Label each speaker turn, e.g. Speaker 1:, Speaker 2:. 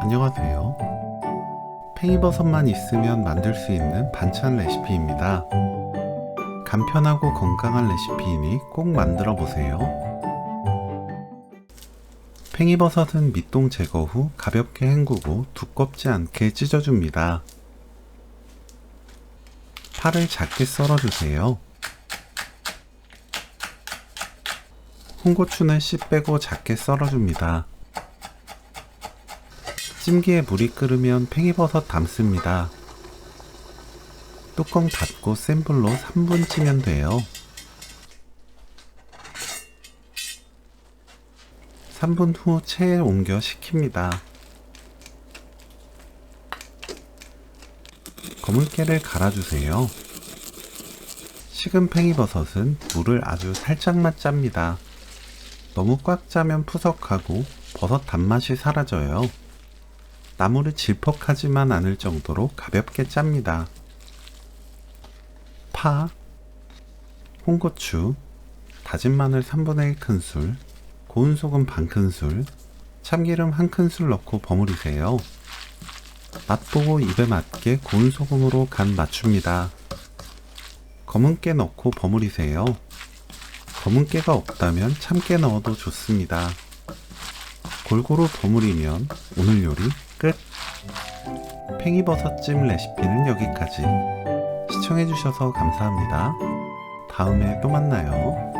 Speaker 1: 안녕하세요. 팽이버섯만 있으면 만들 수 있는 반찬 레시피입니다. 간편하고 건강한 레시피이니 꼭 만들어 보세요. 팽이버섯은 밑동 제거 후 가볍게 헹구고 두껍지 않게 찢어줍니다. 파를 작게 썰어주세요. 홍고추는 씨 빼고 작게 썰어줍니다. 찜기에 물이 끓으면 팽이버섯 담습니다. 뚜껑 닫고 센 불로 3분 찌면 돼요. 3분 후 체에 옮겨 식힙니다. 검은깨를 갈아주세요. 식은 팽이버섯은 물을 아주 살짝만 짭니다. 너무 꽉 짜면 푸석하고 버섯 단맛이 사라져요. 나물을 질퍽하지만 않을 정도로 가볍게 짭니다. 파, 홍고추, 다진 마늘 3분의 1 큰술, 고운 소금 반 큰술, 참기름 한 큰술 넣고 버무리세요. 맛보고 입에 맞게 고운 소금으로 간 맞춥니다. 검은깨 넣고 버무리세요. 검은깨가 없다면 참깨 넣어도 좋습니다. 골고루 버무리면 오늘 요리 끝! 팽이버섯찜 레시피는 여기까지. 시청해주셔서 감사합니다. 다음에 또 만나요.